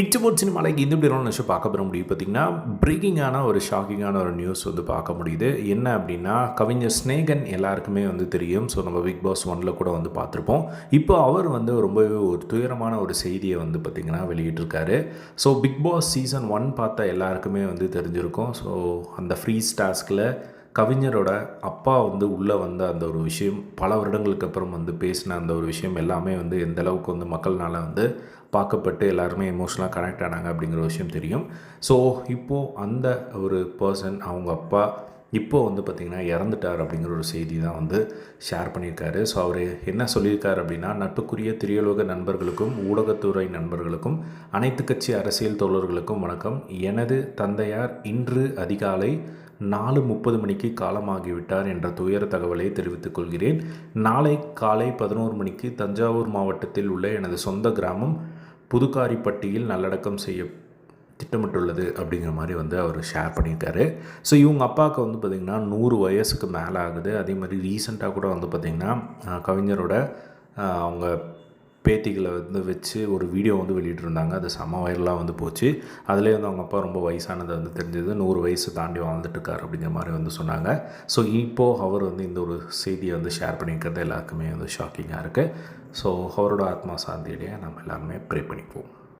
It's boat சினிமாலைக்கு இந்த இப்படி நிமிஷம் பார்க்க பெற முடியும் பார்த்திங்கன்னா பிரேக்கிங்கான ஒரு ஷாக்கிங்கான ஒரு நியூஸ் வந்து பார்க்க முடியுது. என்ன அப்படின்னா கவிஞர் ஸ்னேகன் எல்லாருக்குமே வந்து தெரியும். ஸோ நம்ம பிக் பாஸ் ஒனில் கூட வந்து பார்த்துருப்போம். இப்போ அவர் வந்து ரொம்பவே ஒரு துயரமான ஒரு செய்தியை வந்து பார்த்திங்கன்னா வெளியிட்டிருக்காரு. So Bigg Boss season one பார்த்தா எல்லாருக்குமே வந்து தெரிஞ்சிருக்கும். ஸோ அந்த ஃப்ரீ டாஸ்கில் கவிஞரோட அப்பா வந்து உள்ளே வந்த அந்த ஒரு விஷயம் பல வருடங்களுக்கு அப்புறம் வந்து பேசின அந்த ஒரு விஷயம் எல்லாமே வந்து எந்த அளவுக்கு வந்து மக்கள்னால் வந்து பார்க்கப்பட்டு எல்லாருமே எமோஷனலாக கனெக்ட் ஆனாங்க அப்படிங்கிற ஒரு விஷயம் தெரியும். ஸோ இப்போது அந்த ஒரு பர்சன் அவங்க அப்பா இப்போ வந்து பார்த்திங்கன்னா இறந்துட்டார் அப்படிங்கிற ஒரு செய்தி தான் வந்து ஷேர் பண்ணியிருக்காரு. ஸோ அவர் என்ன சொல்லியிருக்காரு அப்படின்னா நட்புக்குரிய திரையுலக நண்பர்களுக்கும் ஊடகத்துறை நண்பர்களுக்கும் அனைத்து கட்சி அரசியல் தோழர்களுக்கும் வணக்கம். எனது தந்தையார் இன்று அதிகாலை நாலு முப்பது மணிக்கு காலமாகிவிட்டார் என்ற துயர தகவலை தெரிவித்துக் கொள்கிறேன். நாளை காலை பதினோரு மணிக்கு தஞ்சாவூர் மாவட்டத்தில் உள்ள எனது சொந்த கிராமம் புதுக்காரிப்பட்டியில் நல்லடக்கம் செய்ய திட்டமிட்டுள்ளது அப்படிங்கிற மாதிரி வந்து அவர் ஷேர் பண்ணியிருக்காரு. ஸோ இவங்க அப்பாவுக்கு வந்து பார்த்திங்கன்னா நூறு வயசுக்கு மேலே ஆகுது அதே மாதிரி ரீசெண்டாக கூட வந்து பார்த்திங்கன்னா கவிஞரோட அவங்க பேட்டிகளை வந்து வச்சு ஒரு வீடியோ வந்து வெளியிட்டிருந்தாங்க. அது செம வைரலாக வந்து போச்சு. அதிலே வந்து அவங்க அப்பா ரொம்ப வயசானது வந்து தெரிஞ்சது. நூறு வயசு தாண்டி வாழ்ந்துட்டுருக்கார் அப்படிங்கிற மாதிரி வந்து சொன்னாங்க. ஸோ இப்போது அவர் வந்து இந்த ஒரு செய்தியை வந்து ஷேர் பண்ணியிருக்கிறது எல்லாருக்குமே வந்து ஷாக்கிங்காக இருக்குது ஸோ அவரோட ஆத்மா சாந்தியிடையே நம்ம எல்லாருமே ப்ரே பண்ணிப்போம்